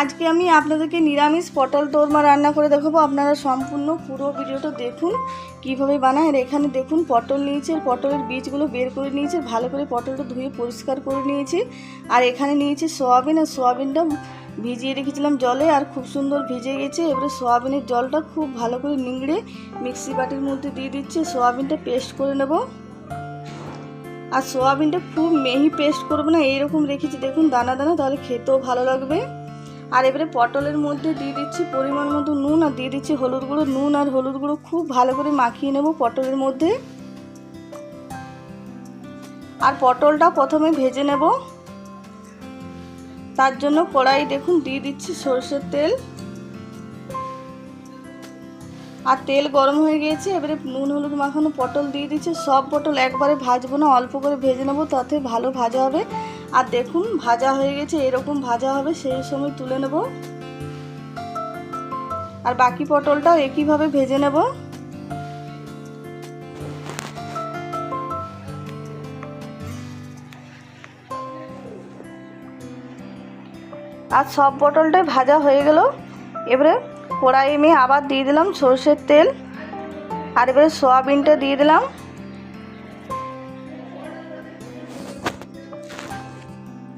আজকে আমি আপনাদেরকে নিরামিষ পটল দোরমা রান্না করে দেখাবো। আপনারা সম্পূর্ণ পুরো ভিডিওটা দেখুন, কীভাবে বানায়। আর এখানে দেখুন, পটল নিয়েছে পটলের বীজগুলো বের করে নিয়েছে ভালো করে পটলটা ধুয়ে পরিষ্কার করে নিয়েছি। আর এখানে নিয়েছি সোয়াবিন, আর সোয়াবিনটা ভিজিয়ে রেখেছিলাম জলে, আর খুব সুন্দর ভিজে গেছে। এবারে সোয়াবিনের জলটা খুব ভালো করে নিংড়ে মিক্সি বাটির মধ্যে দিয়ে দিচ্ছি, সোয়াবিনটা পেস্ট করে নেব। আর সোয়াবিনটা খুব মেহি পেস্ট করব না এইরকম রেখেছি। দেখুন, দানা দানা, তাহলে খেতেও ভালো লাগবে। আর এবারে পটলের মধ্যে দিয়ে দিচ্ছি পরিমাণ মতো নুন আর দিয়ে দিচ্ছি হলুদ গুঁড়ো। নুন আর হলুদ গুঁড়ো খুব ভালো করে মাখিয়ে নেব পটলের মধ্যে। আর পটলটা প্রথমে ভেজে নেব। তার জন্য কড়াই দেখুন দিয়ে দিচ্ছি সর্ষের তেল। আর তেল গরম হয়ে গিয়েছে, এবারে নুন হলুদ মাখানো পটল দিয়ে দিচ্ছি। সব পটল একবারে ভাজবো না, অল্প করে ভেজে নেব, তাতে ভালো ভাজা হবে। আর দেখুন, ভাজা হয়ে গেছে, এরকম ভাজা হবে, সেই সময় তুলে নেব। আর বাকি পটলটাও একইভাবে ভেজে নেব। আর সব পটলটাই ভাজা হয়ে গেল। এবারে কড়াই আমি আবার দিয়ে দিলাম সর্ষের তেল। আর এবারে সয়াবিনটা দিয়ে দিলাম।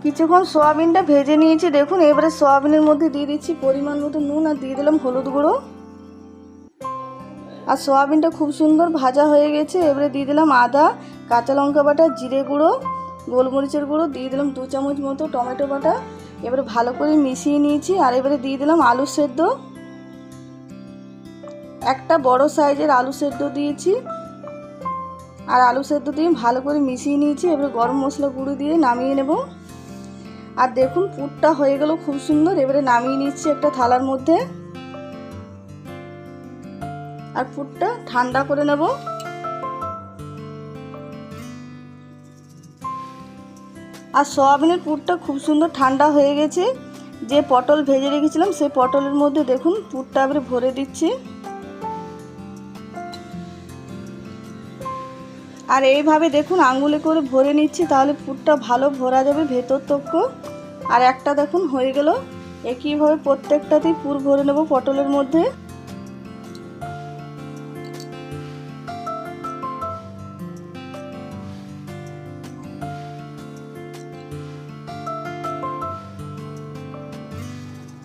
কিছুক্ষণ সোয়াবিনটা ভেজে নিয়েছি, দেখুন, এবারে সোয়াবিনের মধ্যে দিয়ে দিচ্ছি পরিমাণ মতো নুন আর দিয়ে দিলাম হলুদ গুঁড়ো। আর সোয়াবিনটা খুব সুন্দর ভাজা হয়ে গেছে, এবারে দিয়ে দিলাম আদা, কাঁচা লঙ্কা বাটা, জিরে গুঁড়ো, গোলমরিচের গুঁড়ো, দিয়ে দিলাম দু চামচ মতো টমেটো বাটা। এবারে ভালো করে মিশিয়ে নিয়েছি, আর এবারে দিয়ে দিলাম আলু সেদ্ধ। একটা বড় সাইজের আলু সেদ্ধ দিয়েছি। আর আলু সেদ্ধ দিয়ে ভালো করে মিশিয়ে নিয়েছি, এবারে গরম মশলা গুঁড়ো দিয়ে নামিয়ে নেব। আর দেখুন, পুরটা হয়ে গেল খুব সুন্দর। এবারে নামিয়ে নিচ্ছি একটা থালার মধ্যে। আর পুরটা ঠান্ডা করে নেব। আর সয়াবিনের পুরটা খুব সুন্দর ঠান্ডা হয়ে গেছে। যে পটল ভেজে রেখেছিলাম, সেই পটলের মধ্যে দেখুন, পুরটা এবারে ভরে দিচ্ছি। আর এইভাবে দেখুন আঙ্গুলে করে ভরে নিচ্ছি, তাহলে পুরটা ভালো ভরা যাবে ভেতর তক্ক আর একটা দেখুন, হয়ে গেল। একইভাবে প্রত্যেকটাতেই পুর ভরে নেব পটলের মধ্যে।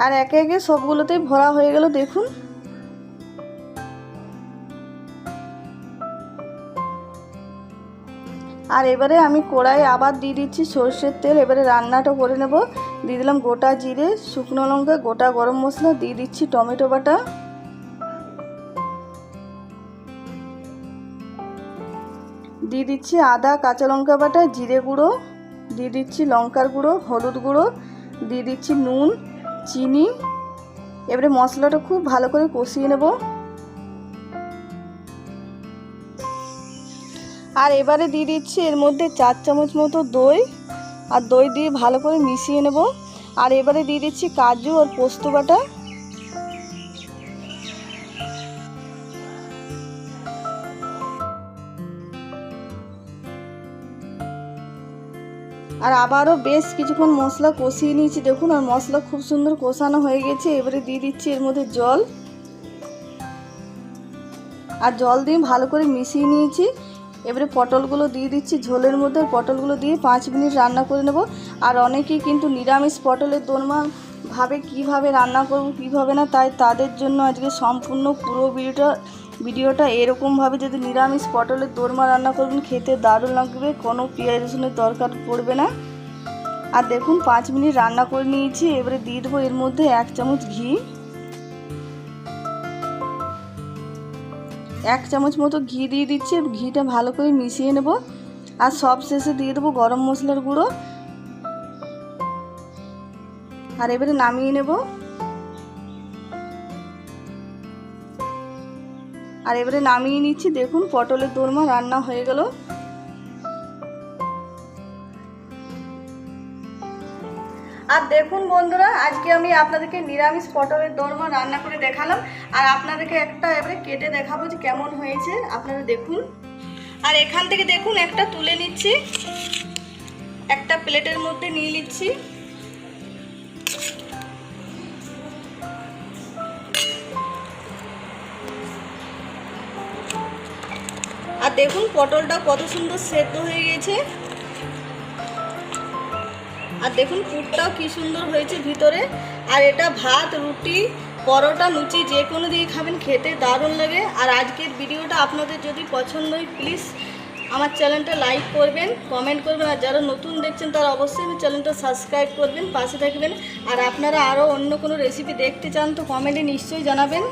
আর একে একে সবগুলোতেই ভরা হয়ে গেল, দেখুন। আর এবারে আমি কড়াই আবার দিয়ে দিচ্ছি সর্ষের তেল, এবারে রান্নাটা করে নেব। দিয়ে দিলাম গোটা জিরে, শুকনো লঙ্কা, গোটা গরম মশলা, দিয়ে দিচ্ছি টমেটো বাটা। দিয়ে দিচ্ছি আদা, কাঁচা লঙ্কা বাটা, জিরে গুঁড়ো। দিয়ে দিচ্ছি লঙ্কার গুঁড়ো, হলুদ গুঁড়ো। দিয়ে দিচ্ছি নুন, চিনি। এবারে মশলাটা খুব ভালো করে কষিয়ে নেব। আর এবারে দিয়ে দিচ্ছি এর মধ্যে চার চামচ মতো দই। আর দই দিয়ে ভালো করে মিশিয়ে নেব। আর এবারে দিয়ে দিচ্ছি কাজু আর পোস্ত বাটা। আর আবারও বেশ কিছুক্ষণ মশলা কষিয়ে নিয়েছি। দেখুন, আর মশলা খুব সুন্দর কষানো হয়ে গেছে। এবারে দিয়ে দিচ্ছি এর মধ্যে জল। আর জল দিয়ে ভালো করে মিশিয়ে নিয়েছি। এবারে পটলগুলো দিয়ে দিচ্ছি, ঝোলের মধ্যে পটলগুলো দিয়ে পাঁচ মিনিট রান্না করে নেব। আর অনেকেই কিন্তু নিরামিষ পটলের দোরমা ভাবে কীভাবে রান্না করব, কীভাবে না, তাই তাদের জন্য আজকে সম্পূর্ণ পুরো ভিডিওটা ভিডিওটা এরকমভাবে যদি নিরামিষ পটলের দোরমা রান্না করবেন, খেতে দারুণ লাগবে, কোনো পেঁয়াজ রসুনের দরকার পড়বে না। আর দেখুন, পাঁচ মিনিট রান্না করে নিয়েছি, এবারে দিয়ে দেবো এর মধ্যে এক চামচ ঘি। এক চামচ মতো ঘি দিয়ে দিচ্ছি ঘিটা ভালো করে মিশিয়ে নেব। আর সব শেষে দিয়ে দেবো গরম মশলার গুঁড়ো। আর এবারে নামিয়ে নেব। আর এবারে নামিয়ে নিচ্ছি, দেখুন পটলের দোরমা রান্না হয়ে গেল। আর দেখুন বন্ধুরা, আজকে আমি আপনাদেরকে নিরামিষ পটলের দরমা রান্না করে দেখালাম। আর আপনাদেরকে একটা এবারে কেটে দেখাবো যে কেমন হয়েছে, আপনারা দেখুন। আর এখান থেকে দেখুন, একটা তুলে নিচ্ছি। একটা প্লেটের মধ্যে নিয়ে নিচ্ছি। আর দেখুন, পটলটা কত সুন্দর সেদ্ধ হয়ে গেছে। আর দেখুন পুরটাও কি সুন্দর হয়েছে ভিতরে। আর এটা ভাত, রুটি, পরোটা, লুচি, যে কোনো দিয়ে খাবেন, খেতে দারুণ লাগে। আর আজকের ভিডিওটা আপনাদের যদি পছন্দ হয় প্লিজ আমার চ্যানেলটা লাইক করবেন কমেন্ট করবেন। আর যারা নতুন দেখছেন, তারা অবশ্যই আমার চ্যানেলটা সাবস্ক্রাইব করবেন, পাশে থাকবেন। আর আপনারা আরও অন্য কোনো রেসিপি দেখতে চান, তো কমেন্টে নিশ্চয়ই জানাবেন।